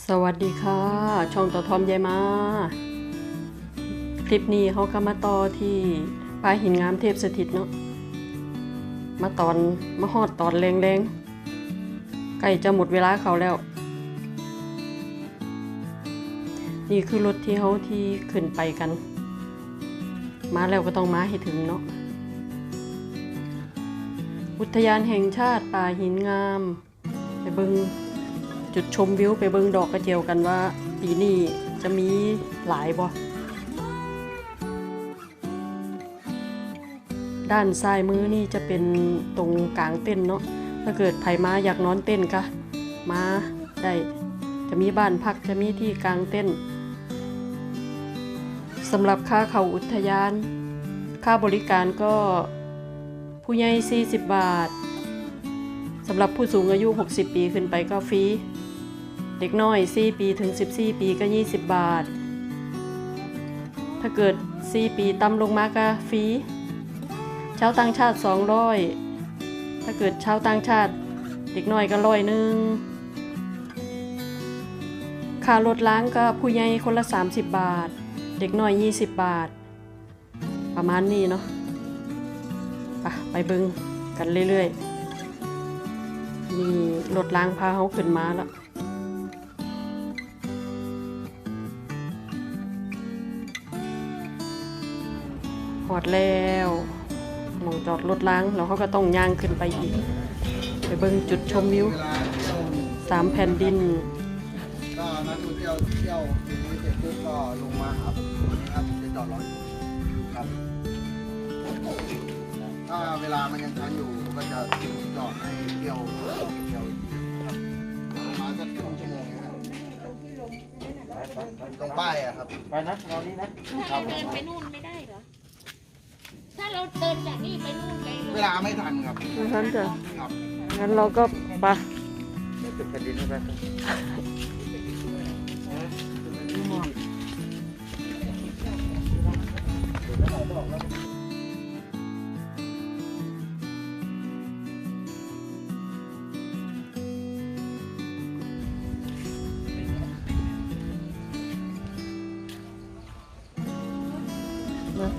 สวัสดีค่ะ ช่องต่อทอมยายมา คลิปนี้เขาก็มาต่อที่ปลาหินงามเทพสถิตเนาะมาตอนมาฮอดตอนแรงๆใกล้จะหมดเวลาเขาแล้ว นี่คือรถที่เขาที่ขึ้นไปกัน มาแล้วก็ต้องมาให้ถึงเนาะอุทยานแห่งชาติป่าหินงามไปเบิง จุดชมวิวไปเบิงดอกกระเจียวกันว่า ปีนี้จะมีหลายบ่ด้านซ้ายมือนี่จะเป็นตรงกลางเต้นเนาะถ้าเกิดไผมาอยากนอนเต้นก็มาได้จะมีบ้านพักจะมีที่กลางเต้นสำหรับค่าเข้าอุทยาน ค่าบริการก็ผู้ใหญ่ 40 บาทสำหรับผู้สูงอายุ 60 ปีขึ้นไปก็ฟรี เด็กน้อย 4 ปีถึง 14 ปีก็ 20 บาท ถ้าเกิด 4 ปีต่ำลงมาก็ฟรีชาวต่างชาติ 200 ถ้าเกิดชาวต่างชาติ เด็กน้อยก็ร้อยหนึ่งค่ารถล้างก็ผู้ใหญ่คนละ 30 บาท เด็กน้อย 20 บาท ประมาณนี้เนาะไปไปบิงกันเรื่อยๆ นี่รถล้างพาเขาขึ้นมาแล้ว อดแล้วหมองจอดรถล้างแล้วเขาก็ต้องย่างขึ้นไปอีก ไปเบิ่งจุดชมวิวเวลาเที่ยวสามแผ่นดินก็นักท่องเที่ยวเที่ยวถึงนี้เสร็จปุ๊บก็ลงมาหาผมวันนี้ครับจะจอดรออยู่ครับถ้าเวลามันยังทันอยู่ผมก็จะจอดให้เที่ยวเที่ยวอีกทีครับประมาณสักครึ่งชั่วโมงนะครับตรงป้ายอะครับไปนะเรานี้นะถ้าเราเดินไปนู่นไม่ได้ เหรอถ้าเราเดินจากนี่ไปนู่นไปเวลาไม่ทันครับงั้นจะครับงั้นเราก็ไปจุดแผ่นดินไปมา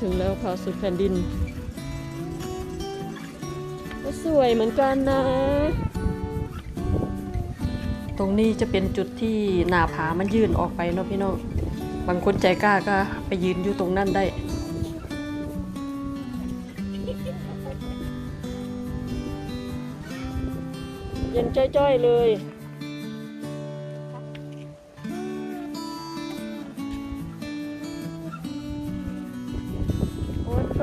ถึงแล้วพาสุดแผ่นดินก็สวยเหมือนกันนะ ตรงนี้จะเป็นจุดที่หน้าผามันยื่นออกไปเนาะพี่น้อง บางคนใจกล้าก็ไปยืนอยู่ตรงนั้นได้ เย็นจ้อยๆเลย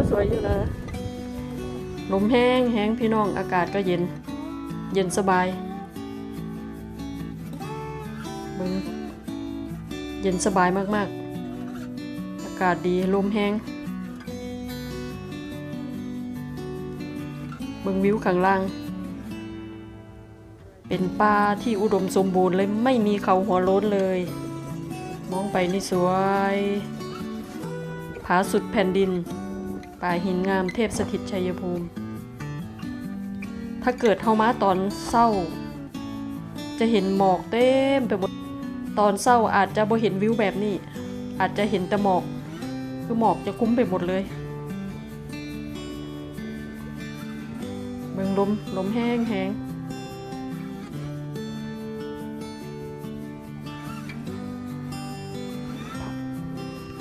ก็สวยอยู่นะลมแห้งแห้งพี่น้องอากาศก็เย็น เย็นสบายเบึงเย็นสบายมากๆ อากาศดีลมแห้งเบิงวิวข้างล่าง เป็นป่าที่อุดมสมบูรณ์เลยไม่มีเขาหัวโล้นเลย มองไปนี่สวย ผาสุดแผ่นดิน ป่าหินงามเทพสถิตชัยภูมิ ถ้าเกิดเฮามาตอนเศร้า จะเห็นหมอกเต็มไปหมดตอนเศร้าอาจจะบ่เห็นวิวแบบนี้ อาจจะเห็นแต่หมอก คือหมอกจะคุ้มไปหมดเลยเมืองลมลมแห้งแห้ง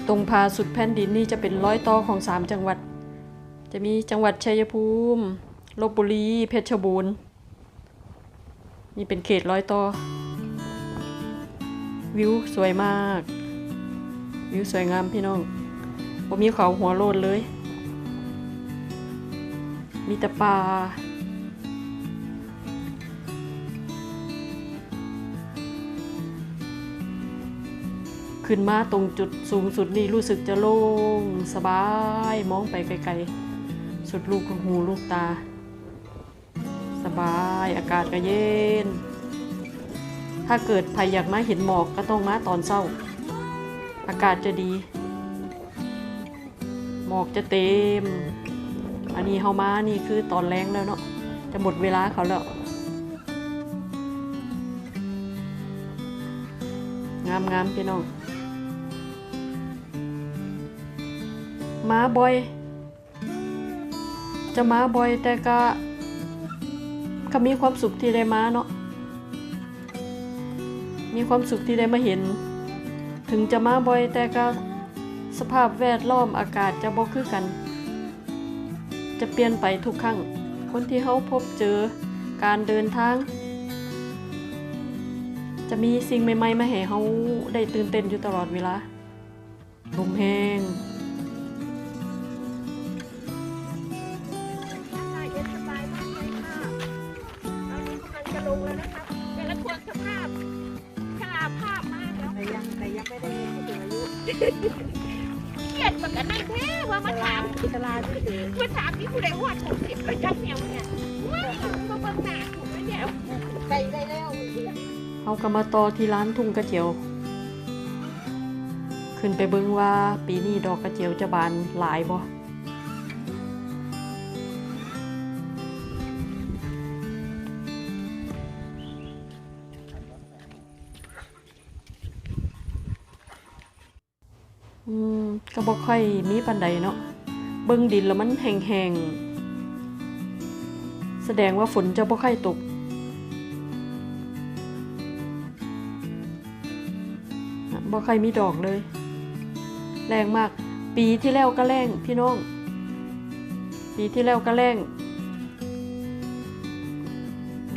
ตรงพาสุดแผ่นดินนี่จะเป็นร้อยต่อของสามจังหวัด จะมีจังหวัดชัยภูมิลบบุรี เพชรบูรณ์ นี่เป็นเขตร้อยต่อ วิวสวยมาก วิวสวยงามพี่น้องผมมีเขาหัวโลนเลย มีแต่ป่าขึ้นมาตรงจุดสูงสุดนี่รู้สึกจะโล่งสบายมองไปไกลๆ สุดลูกหูลูกตา สบายอากาศก็เย็น ถ้าเกิดใครอยากมาเห็นหมอกก็ต้องมาตอนเช้า อากาศจะดี หมอกจะเต็ม อันนี้เฮามานี่คือตอนแรงแล้วเนาะจะหมดเวลาเขาแล้วงามงามพี่น้อง มาบ่อย จะมาบ่อยแต่ก็ก็มีความสุขที่ได้มาเนาะมีความสุขที่ได้มาเห็น ถึงจะมาบ่อยแต่ก็สภาพแวดล้อมอากาศจะบ่คือกัน จะเปลี่ยนไปทุกครั้ง คนที่เขาพบเจอการเดินทาง จะมีสิ่งใหม่ๆมาให้เขาได้ตื่นเต้นอยู่ตลอดเวลาลมแห้ง เครียดเหมือนกันนั่นแท้ว่ามาถามอิสลาที่ถือมาถามนี่ผู้ใดวาดหกสิบก็จักแนวเนี่ยว้าวมาเบิ่งหน้าถูกไหมเนี่ยไก่ได้แล้วเขาก็มาต่อที่ร้านทุ่งกระเจียว ขึ้นไปเบิ่งว่าปีนี้ดอกกระเจียวจะบานหลายบ่ อืมก็บ่ค่อยมีปานใดเนาะเบิ่งดินแล้วมันแห้งๆ แสดงว่าฝนจะบ่ค่อยตก บ่ใครมีดอกเลย แรงมาก ปีที่แล้วก็แรงพี่น้อง ปีที่แล้วก็แรง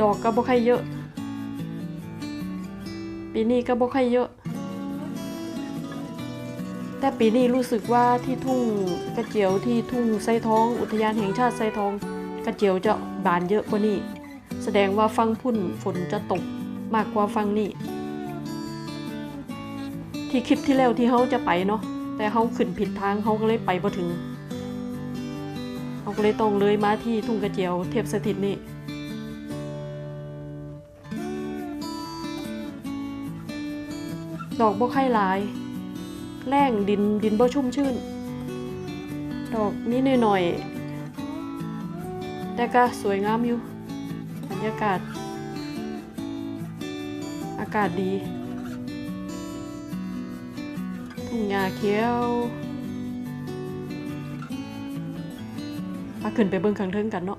ดอกก็บ่ใครเยอะ ปีนี้ก็บ่ใครเยอะ แต่ปีนี้รู้สึกว่าที่ทุ่งกระเจียวที่ทุ่งไซทอง อุทยานแห่งชาติไซทอง กระเจียวจะบานเยอะกว่านี้ แสดงว่าฟังพุ่นฝนจะตกมากกว่าฟังนี่ที่คลิปที่แล้วที่เขาจะไปเนาะแต่เขาขึ้นผิดทางเขาก็เลยไปบ่ถึงเขาก็เลยต้องเลยมาที่ทุ่งกระเจียวเทพสถิตนี่ดอกบ่ไข่หลาย แรงดินดินบ่ชุ่มชื่น ดอกนี้หน่อยๆแต่ก็สวยงามอยู่บรรยากาศ อากาศดีทุ่งหญ้าเขียวพาขึ้นไปเบิ่งข้างเทิงกันเนาะ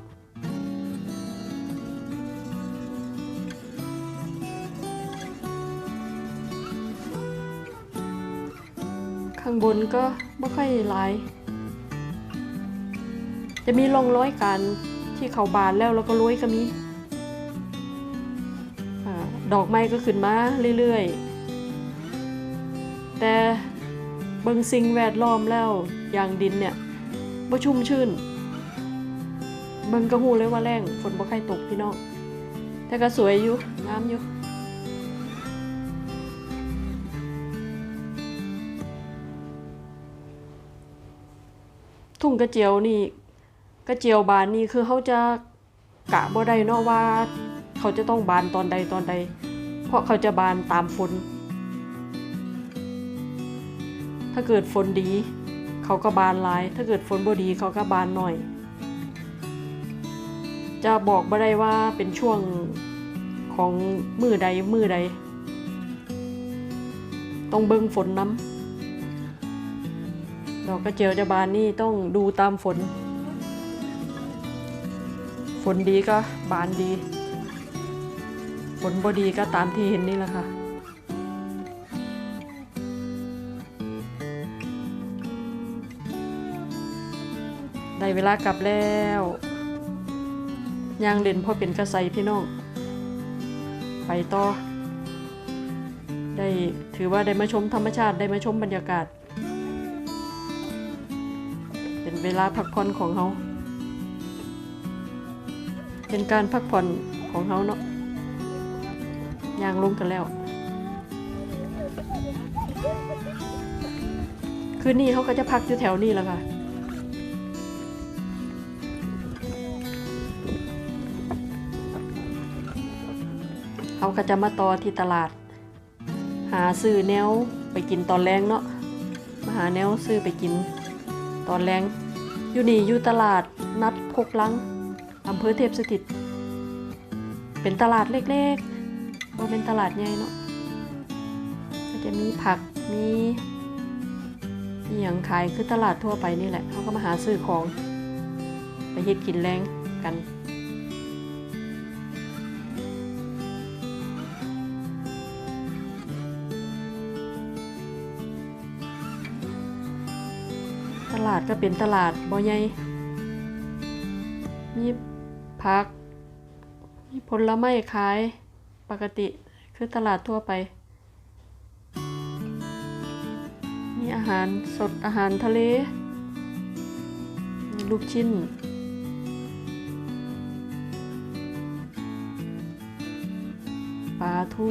างบนก็ไม่ค่อยหลาย จะมีร่องร้อยการที่เขาบานแล้วแล้วก็ร้อยก็มีอดอกไม้ก็ขึ้นมาเรื่อยๆ แต่เบิงสิ่งแวดล้อมแล้วอย่างดินเนี่ยบ่ชุ่มชื่น เบิงก็หูเลยว่าแรงฝนบ่ค่อยตกพี่น้องแต่ก็สวยอยู่งามอยู่ ทุ่งกระเจียวนี่กระเจียวบานนี่คือเขาจะกะบ่ได้เนาะว่า เขาจะต้องบานตอนใดตอนใด เพราะเขาจะบานตามฝน ถ้าเกิดฝนดี เขาก็บานหลาย ถ้าเกิดฝนบ่ดีเขาก็บานหน่อย จะบอกบ่ได้ว่าเป็นช่วงของมือใดมือใด ต้องเบิ่งฝนน้ำ ดอกกระเจียวจะบานนี่ต้องดูตามฝน ฝนดีก็บานดี ฝนบ่ดีก็ตามที่เห็นนี่แหละค่ะได้เวลากลับแล้วยางเด่นพอเป็นกระใสพี่น้อง ไปต่อ ได้ถือว่าได้มาชมธรรมชาติได้มาชมบรรยากาศ เวลาพักผ่อนของเขาเป็นการพักผ่อนของเขาเนาะยางลงกันแล้ว คืนนี้เขาก็จะพักอยู่แถวนี้แล้วค่ะเขาก็จะมาต่อที่ตลาด หาซื้อแนวไปกินตอนแรงเนาะมาหาแนวซื้อไปกินตอนแรง อยู่นี่อยู่ตลาดนัดพกลังอำเภอเทพสถิต เป็นตลาดเล็กๆว่เป็นตลาดใหญ่เนาะก็จะมีผักมีมีอย่างขายคือตลาดทั่วไปนี่แหละเขาก็มาหาซื้อของ ไปเฮ็ดกินแรงกันาดก็เป็นตลาดบ่ใหญ่มีผัก มีผลไม้ขายปกติคือตลาดทั่วไป มีอาหารสดอาหารทะเล มีลูกชิ้น ปลาทู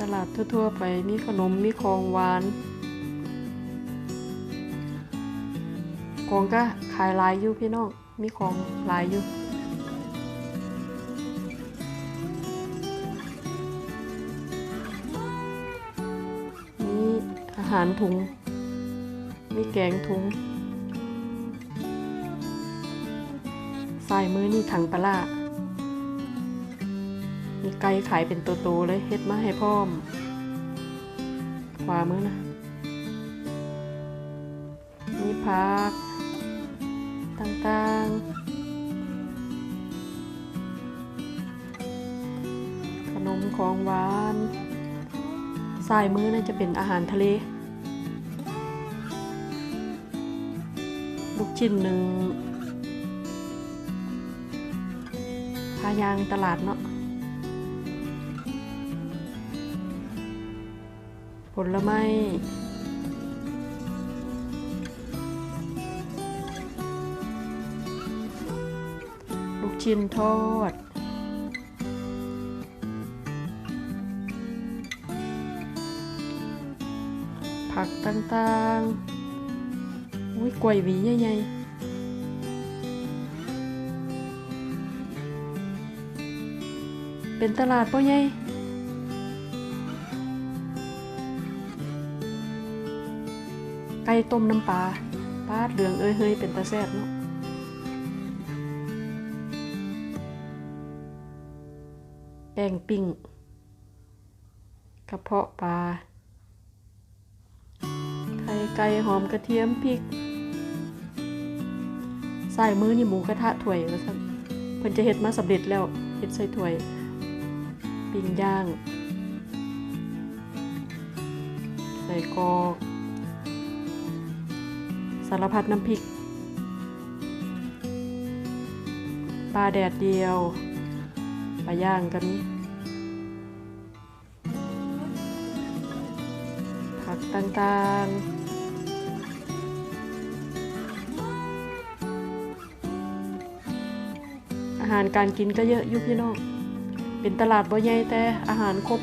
ตลาดทั่วๆ ไปมีขนมมีของหวาน ของก็ขายหลายอยู่พี่น้องมีของหลายอยู่มีอาหารถุง มีแกงถุงสายมือนี่ถังปลาร้า ก่ขายเป็นตัวโตๆเลยเฮ็ดมาให้พร้อมขวามือนะมีผักต่างๆ ขนมของหวานสายมือน่าจะเป็นอาหารทะเล ลูกชิ้นหนึ่งพายางตลาดเนาะ ผลไม้ลูกชิ้นทอด ผักต่างๆ อุ้ยกล้วยหวีใหญ่ๆเป็นตลาดป่ะให ต้มน้ำปลาปลาดเหลืองเอ้ยเฮ้ยเป็นตาแซ่บเนาะแป้งปิ้งกระเพาะปลาไข่ไก่หอมกระเทียมพริกใส่มือนี่หมูกระทะถ้วยว่าซั่นเพิ่นจะเฮ็ดมาสำเร็จแล้วเฮ็ดใส่ถ้วย ปิ้งย่าง ใส่กอก สารพัดน้ำพริก ปลาแดดเดียว ปลาย่างก็มีผักต่างๆอาหารการกินก็เยอะอยุพี่น้อง เป็นตลาดบ่ใหญ่แต่อาหารครบ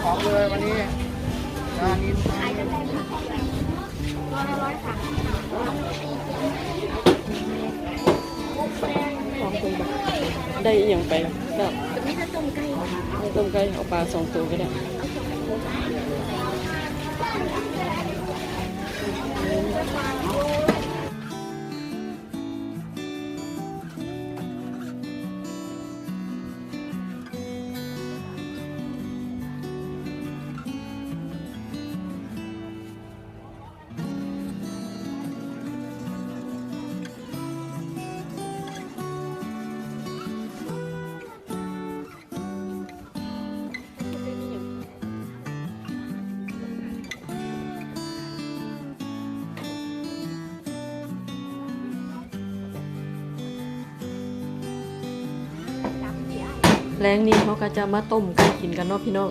ของเลยวันนี้ ได้ค่ะร้อยละร้อยค่ะของคุณแบบได้อหย่างไปก็ตรงนี้จะต้มไก่ต้มไก่เอาปลาสองตัวก็ได้ด แรงนี้เขาก็จะมาต้มไก่กินกันเนาะพี่น้อง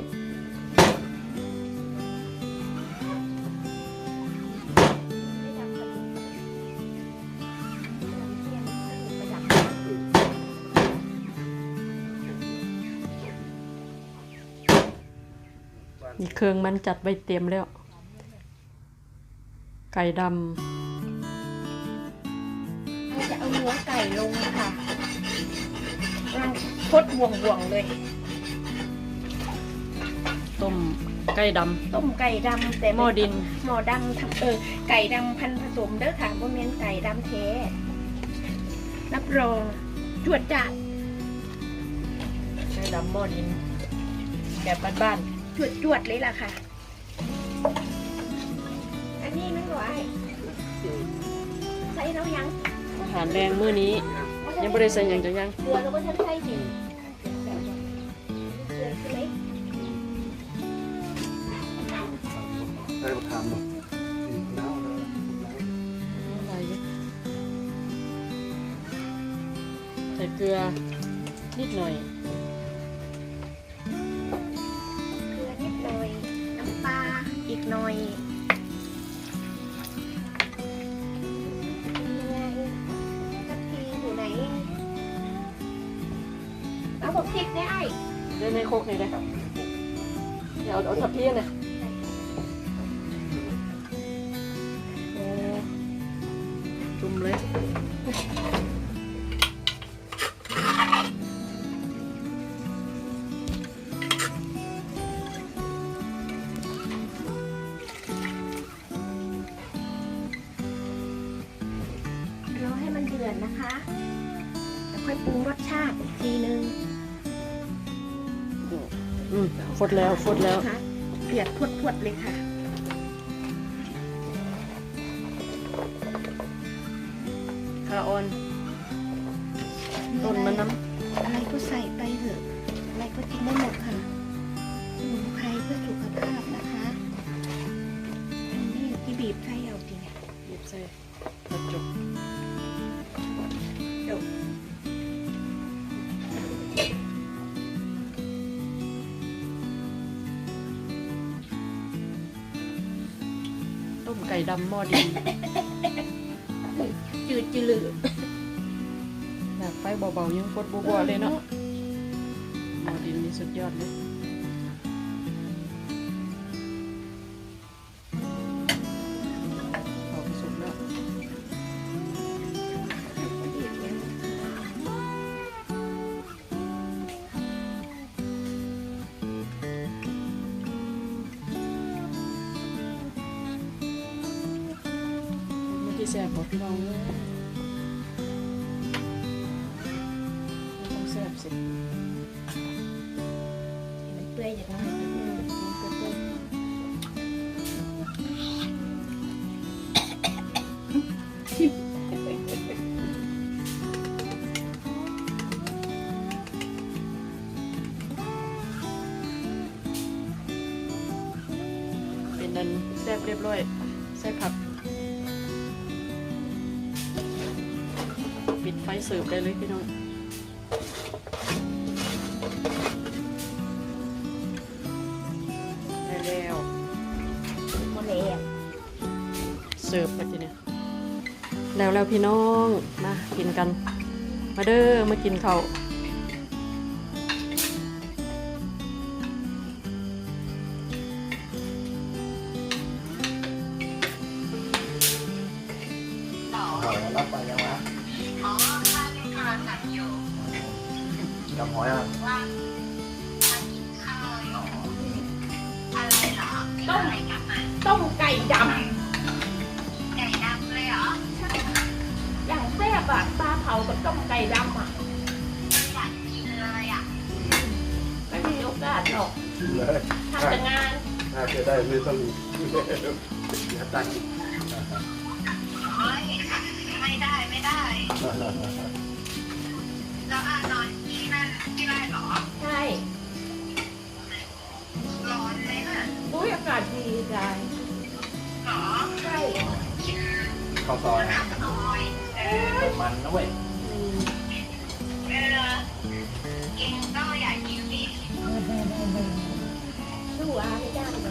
นี่เครื่องมันจัดไว้เตรียมแล้ว ไก่ดเราจะเอาเนื้อไก่ลงค่ะ เราพดบ่วงๆเลยำต้มไก่ดต้มไก่ดำแต่ำหม้อดินหม้อดำทำเออไก่ดำพันธุ์ผสมเด้อค่ะบ่แม่นไก่ดำแท้รับรองจวดจัดใช้ดำหม้อดิน แบบบ้านจวดจวดๆเลยล่ะค่ะ อันนี้ไม่ไหวใส่เรายังๆอาหารแรงมื้อนี้ ยังไม่ได้ใส่หยังจังยังเกลือเราก็จะใส่ดิเกลือใช่ไหมได้ประทานเนาะอืมแล้วเลยอะไรอยู่ใส่เกลือนิดหน่อยเกลือนิดหน่อย น้ำปลาอีกหน่อย พริกได้ได้ในโคกนี่เลยเดี๋ยวเอาเอาทับเพี้ยนะโอ้จุ่มเลยรอให้มันเดือดนะคะ แล้วค่อยปรุงรสชาติอีกทีนึง ฟดแล้วฟดแล้วนะคะเดือดพวดๆเลยค่ะ ต้มไก่ดำหม้อดินจืดจืดแบบไฟเบาๆยังฟดบัวๆเลยเนาะหม้อดินนี่สุดยอดเลย ต้องแซ่บสิมันเปื่อยอย่างน้อยอืมมันเปื่อยเป็นนันแซ่บเรียบร้อยใส่ผักปิดไฟเสิร์ฟได้เลยพี่น้อง เสิร์ฟไปทีเนี่ยแล้วแล้วพี่น้องมากินกัน มาเด้อมากินข้าว ปลาเผากับต้มไก่ดำอะอยากกินเลยอะไม่มีโอกาสหรอกทำแต่งานน่าจะได้ไม่ต้องเสียตังค์เฮ้ยไม่ได้ไม่ได้แล้วอานอนที่นั่นที่ไรเหรอ ใช่ ร้อนไหมน่ะอุ้ยอากาศดีจังหรอ ใช่ข้าวซอยมันนะเว้ย เออกินก็อยากกินสิสู้อาไม่ได้หรอกไอ้นี่